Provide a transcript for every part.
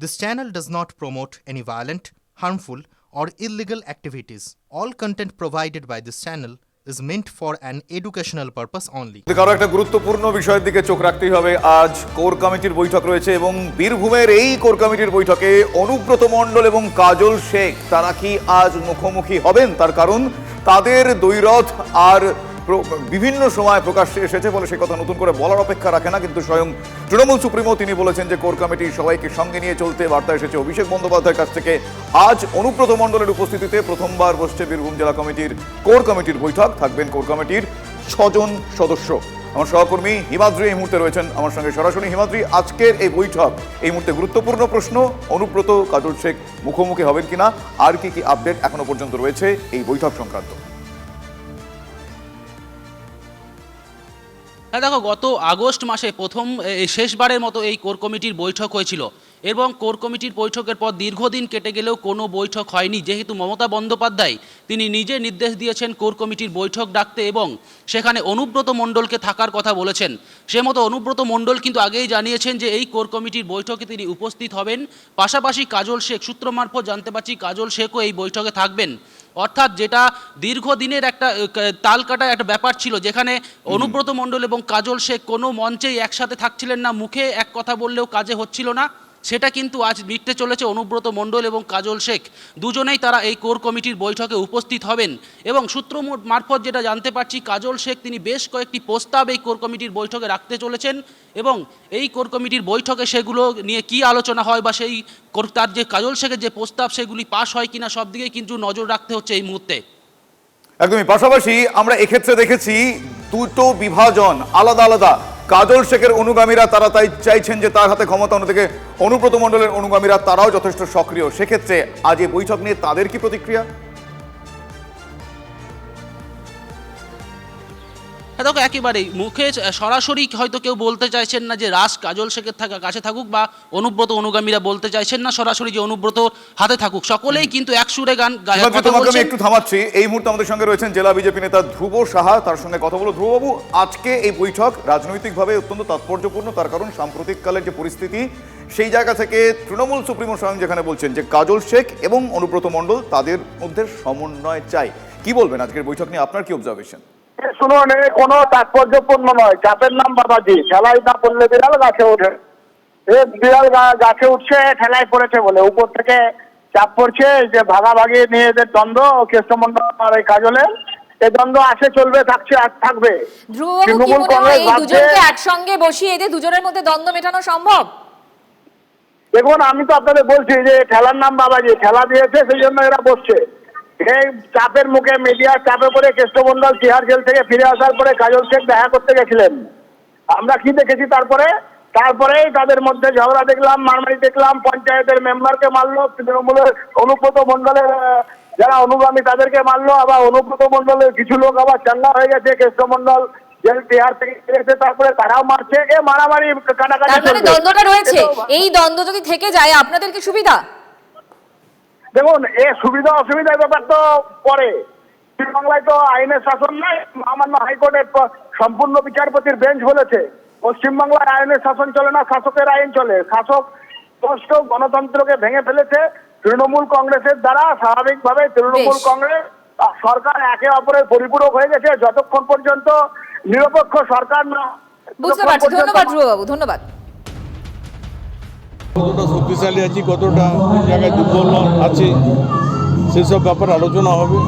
This channel does not promote any violent, harmful, or illegal activities. All content provided by this channel is meant for an educational purpose only. কারও একটা গুরুত্বপূর্ণ বিষয়ের দিকে চোখ রাখতেই হবে আজ কোর কমিটির বৈঠক রয়েছে এবং বীরভূমের এই কোর কমিটির বৈঠকে অনুব্রত মণ্ডল এবং কাজল শেখ তারা কি আজ মুখোমুখি হবেন তার কারণ তাদের দ্বৈরথ আর বিভিন্ন সময় প্রকাশ্যে এসেছে বলে সে কথা নতুন করে বলার অপেক্ষা রাখে না, কিন্তু স্বয়ং তৃণমূল সুপ্রিমো তিনি বলেছেন যে কোর কমিটি সবাইকে সঙ্গে নিয়ে চলতে বার্তা এসেছে। অভিষেক বন্দ্যোপাধ্যায়ের কাছ থেকে আজ অনুব্রত মণ্ডলের উপস্থিতিতে প্রথমবার বসছে বীরভূম জেলা কমিটির কোর কমিটির বৈঠক। থাকবেন কোর কমিটির ছজন সদস্য। আমার সহকর্মী হিমাদ্রি এই মুহূর্তে রয়েছেন আমার সঙ্গে সরাসরি। হিমাদ্রি, আজকের এই বৈঠক এই মুহূর্তে গুরুত্বপূর্ণ প্রশ্ন। অনুব্রত, কাজল শেখ মুখোমুখি হবেন কিনা? আর কি কি আপডেট এখনও পর্যন্ত রয়েছে এই বৈঠক সংক্রান্ত? হ্যাঁ দেখো, গত আগস্ট মাসে প্রথম শেষবারের মতো এই কোর কমিটির বৈঠক হয়েছিল। এবং কোর কমিটির বৈঠকের পর দীর্ঘদিন কেটে গেলেও কোনো বৈঠক হয়নি। যেহেতু মমতা বন্দ্যোপাধ্যায়, তিনি নিজে নির্দেশ দিয়েছেন কোর কমিটির বৈঠক ডাকতে এবং সেখানে অনুব্রত মণ্ডলকে থাকার কথা বলেছেন। সে মতো অনুব্রত মণ্ডল কিন্তু আগেই জানিয়েছেন যে এই কোর কমিটির বৈঠকে তিনি উপস্থিত হবেন। পাশাপাশি কাজল শেখ, সূত্র মারফত জানতে পারছি কাজল শেখও এই বৈঠকে থাকবেন। অর্থাৎ যেটা দীর্ঘদিনের একটা আহ, তাল কাটা একটা ব্যাপার ছিল যেখানে অনুব্রত মণ্ডল এবং কাজল শেখ কোনো মঞ্চেই একসাথে থাকছিলেন না মুখে এক কথা বললেও কাজে হচ্ছিল না। সেটা কিন্তু আজ মিটতে চলেছে অনুব্রত মণ্ডল এবং কাজল শেখ। দুজনেই তারা এই কোর কমিটির বৈঠকে উপস্থিত হবেন এবং সূত্র মারফত যেটা জানতে পারছি, কাজল শেখ তিনি বেশ কয়েকটি প্রস্তাব এই কোর কমিটির বৈঠকে রাখতে চলেছেন এবং এই কোর কমিটির বৈঠকে সেগুলো নিয়ে কি আলোচনা হয় বা সেই তার যে কাজল শেখের যে প্রস্তাব, সেগুলি পাশ হয় কিনা সব দিকে কিন্তু নজর রাখতে হচ্ছে এই মুহূর্তে। একদমই। পাশাপাশি আমরা এক্ষেত্রে দেখেছি দুটো বিভাজন আলাদা আলাদা। কাজল শেখের অনুগামীরা তারা তাই চাইছেন যে তার হাতে ক্ষমতা অন্যদিকে অনুব্রত মণ্ডলের অনুগামীরা তারাও যথেষ্ট সক্রিয়। সেক্ষেত্রে আজ এই বৈঠক নিয়ে তাদের কি প্রতিক্রিয়া? দেখো একেবারেই। মুখে সরাসরি হয়তো কেউ বলতে চাইছেন না যে রাস কাজল শেখের থাকা কাছে থাকুক বা অনুব্রত অনুগামীরা বলতে চাইছেন না সরাসরি যে অনুব্রত হাতে থাকুক। সকলেই কিন্তু এক সুরে গান তোমাকে আমি একটু থামাচ্ছি। এই মুহূর্তে আমাদের সঙ্গে রয়েছেন জেলা বিজেপি নেতা ধ্রুব সাহা তার সঙ্গে কথা বলো। ধ্রুববাবু আজকে এই বৈঠক রাজনৈতিকভাবে অত্যন্ত তাৎপর্যপূর্ণ। তার কারণ সাম্প্রতিককালের যে পরিস্থিতি সেই জায়গা থেকে তৃণমূল সুপ্রিমো স্বয়ং যেখানে বলছেন যে কাজল শেখ এবং অনুব্রত মণ্ডল তাদের মধ্যে সমন্বয় চাই। কি বলবেন আজকের বৈঠক নিয়ে? আপনার কি অবজারভেশন শুনুন কোনো তাৎপর্যপূর্ণ নয়। চাপের নাম বাবাজি। না পড়লে বিড়াল গাছে ওঠে। বিড়াল গাছে উঠছে ঠেলায় পড়েছে বলে। উপর থেকে চাপ পড়ছে যে ভাগাভাগি নিয়ে এদের দ্বন্দ্ব কেষ্টমন্ডল আর এই কাজলে। এই দ্বন্দ্ব আসে চলবে থাকছে আর থাকবে। তৃণমূল কংগ্রেস দুজনকে একসঙ্গে বসিয়ে এদের দুজনের মধ্যে দ্বন্দ্ব মেটানো সম্ভব? দেখুন আমি তো আপনাদের বলছি যে ঠেলার নাম বাবাজি। ঠেলা দিয়েছে সেই জন্য এরা বসছে। এই চাপের মুখে মিডিয়ার চাপে পড়ে কেষ্টমন্ডল তিহার জেল থেকে ফিরে আসার পরে কাজল শেখ দেখা করতে গেছিলেন। আমরা কি দেখেছি তারপরে? তারপরেই তাদের মধ্যে ঝগড়া দেখলাম মারমারি দেখলাম পঞ্চায়েতের মেম্বারকে মারলো তৃণমূলের অনুব্রত মন্ডলের যারা অনুগামী তাদেরকে মারলো আবার অনুব্রত মন্ডলের কিছু লোক আবার চাঙ্গা হয়ে গেছে কেষ্টমন্ডল জেল তিহার থেকে ফিরেছে তারপরে তারাও মারছে। এ মারামারি কাটাকাটি মানে। দ্বন্দ্বটা রয়েছে। এই দ্বন্দ্ব যদি থেকে যায় আপনাদের কি সুবিধা? দেখুন এ সুবিধা অসুবিধার ব্যাপার তো পরে। পশ্চিমবাংলায় তো আইনের শাসন নাই সামান্য হাইকোর্টের সম্পূর্ণ বিচারপতির বেঞ্চ বলেছে। পশ্চিমবাংলায় আইনের শাসন চলে না শাসকের আইন চলে। শাসক স্পষ্ট গণতন্ত্রকে ভেঙে ফেলেছে তৃণমূল কংগ্রেসের দ্বারা। স্বাভাবিকভাবে তৃণমূল কংগ্রেস সরকার একে অপরের পরিপূরক হয়ে গেছে। যতক্ষণ পর্যন্ত নিরপেক্ষ সরকার না বুঝতে পারছি। ধন্যবাদ ধন্যবাদ। কতটা শক্তিশালী আছি, কতটা জায়গায় দুর্বল আছে, সেসব ব্যাপার আলোচনা হবে।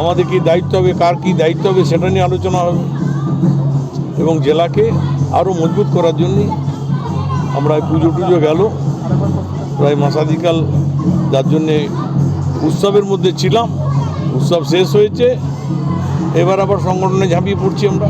আমাদের কি দায়িত্ব হবে, কার কি দায়িত্ব হবে, সেটা নিয়ে আলোচনা হবে। এবং জেলাকে আরও মজবুত করার জন্য আমরা পুজো টুজো গেল। প্রায় মাসাদিকাল যার জন্যে উৎসবের মধ্যে ছিলাম। উৎসব শেষ হয়েছে। এবার আবার সংগঠনে ঝাঁপিয়ে পড়ছি আমরা।